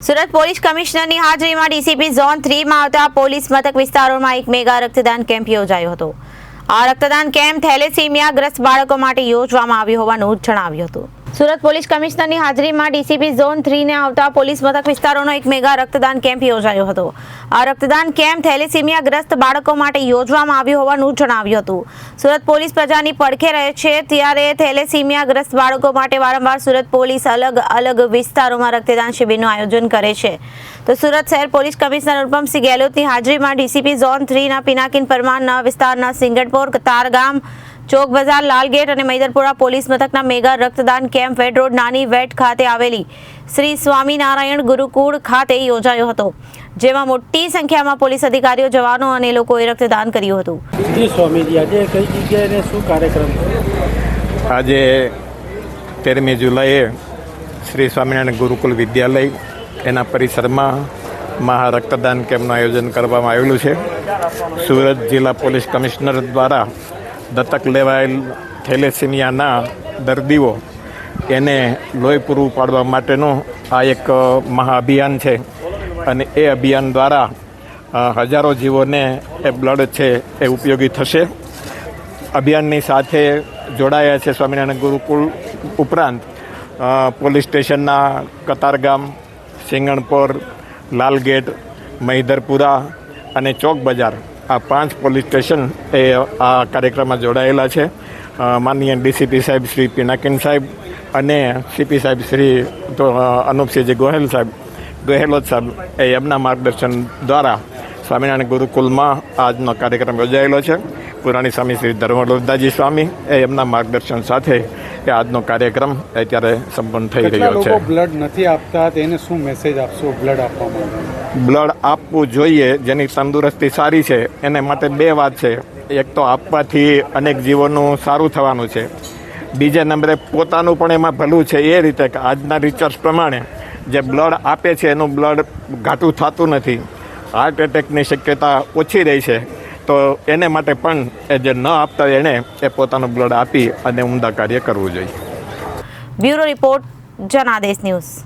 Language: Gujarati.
સુરત પોલીસ કમિશનરની હાજરીમાં ડીસીપી ઝોન થ્રીમાં આવતા પોલીસ મથક વિસ્તારોમાં એક મેગા રક્તદાન કેમ્પ યોજાયો હતો. આ રક્તદાન કેમ્પ થેલેસીમિયાગ્રસ્ત બાળકો માટે યોજવામાં આવ્યો હોવાનું જણાવ્યું હતું. સુરત પોલીસ કમિશનરની હાજરીમાં ડીસીપી ઝોન થ્રીને આવતા પોલીસ મથક વિસ્તારોનો એક મેગા રક્તદાન કેમ્પ યોજાયો હતો. આ રક્તદાન કેમ્પ થેલેસીમિયાગ્રસ્ત બાળકો માટે યોજવામાં આવ્યું હોવાનું જણાવ્યું હતું. સુરત પોલીસ પ્રજાની પડખે રહે છે ત્યારે થેલેસીમિયાગ્રસ્ત બાળકો માટે વારંવાર સુરત પોલીસ અલગ અલગ વિસ્તારોમાં રક્તદાન શિબિરનું આયોજન કરે છે. તો સુરત શહેર પોલીસ કમિશનર અનુપમસિંહ ગેહલોતની હાજરીમાં ડીસીપી ઝોન થ્રીના પિનાકિન પરમારના વિસ્તારના સિંગટપોર તારગામ ચોક બજાર લાલગેટ અને મૈદરપુરા પોલીસ મથકના મેગા રક્તદાન કેમ્પ વેડ રોડ નાની વેટ ખાતે આવેલી શ્રી સ્વામિનારાયણ ગુરુકુળ ખાતે યોજાયો હતો જેમાં મોટી સંખ્યામાં પોલીસ અધિકારીઓ જવાનો અને લોકોએ રક્તદાન કર્યું હતું. જી સ્વામીજી આજે કઈ જગ્યાએ શું કાર્યક્રમ આજે તેરમી જુલાઈએ શ્રી સ્વામિનારાયણ ગુરુકુલ વિદ્યાલય એના પરિસરમાં મહા રક્તદાન કેમ્પનું આયોજન કરવામાં આવેલું છે. સુરત જિલ્લા પોલીસ કમિશનર દ્વારા દત્તક લેવાયેલ થેલેસીમિયાના દર્દીઓ એને લોહી પૂરું પાડવા માટેનું આ એક મહાઅભિયાન છે. અને એ અભિયાન દ્વારા હજારો જીવોને એ બ્લડ છે એ ઉપયોગી થશે. અભિયાનની સાથે જોડાયા છે સ્વામિનારાયણ ગુરુકુળ ઉપરાંત પોલીસ સ્ટેશનના કતારગામ, સિંગણપોર, લાલગેટ, મહિધરપુરા અને ચોક બજાર આ પાંચ પોલીસ સ્ટેશન એ આ કાર્યક્રમમાં જોડાયેલા છે. માનનીય ડીસીપી સાહેબ શ્રી પિનાકિન સાહેબ અને સીપી સાહેબ શ્રી તો અનુપસિંહજી ગોહેલ સાહેબ, ગહેલોત સાહેબ એ એમના માર્ગદર્શન દ્વારા સ્વામિનારાયણ ગુરુકુલમાં આજનો કાર્યક્રમ યોજાયેલો છે. પુરાણી સ્વામી શ્રી ધર્મલોદાજી સ્વામી એ એમના માર્ગદર્શન સાથે એ આજનો કાર્યક્રમ અત્યારે સંપન્ન થઈ રહ્યો છે. બ્લડ નથી આપતા તેને શું મેસેજ આપશો બ્લડ આપવા માટે? બ્લડ આપવું જોઈએ જેની તંદુરસ્તી સારી છે એને માટે બે વાત છે. એક તો આપવાથી અનેક જીવોનું સારું થવાનું છે. બીજા નંબરે પોતાનું પણ એમાં ભલું છે એ રીતે કે આજના રિસર્ચ પ્રમાણે જે બ્લડ આપે છે એનું બ્લડ ઘાટું થતું નથી. હાર્ટ એટેકની શક્યતા ઓછી રહી છે. તો એને માટે પણ એ જે ન આપતા એણે એ પોતાનું બ્લડ આપી અને ઉમદા કાર્ય કરવું જોઈએ. Bureau report Janadesh news.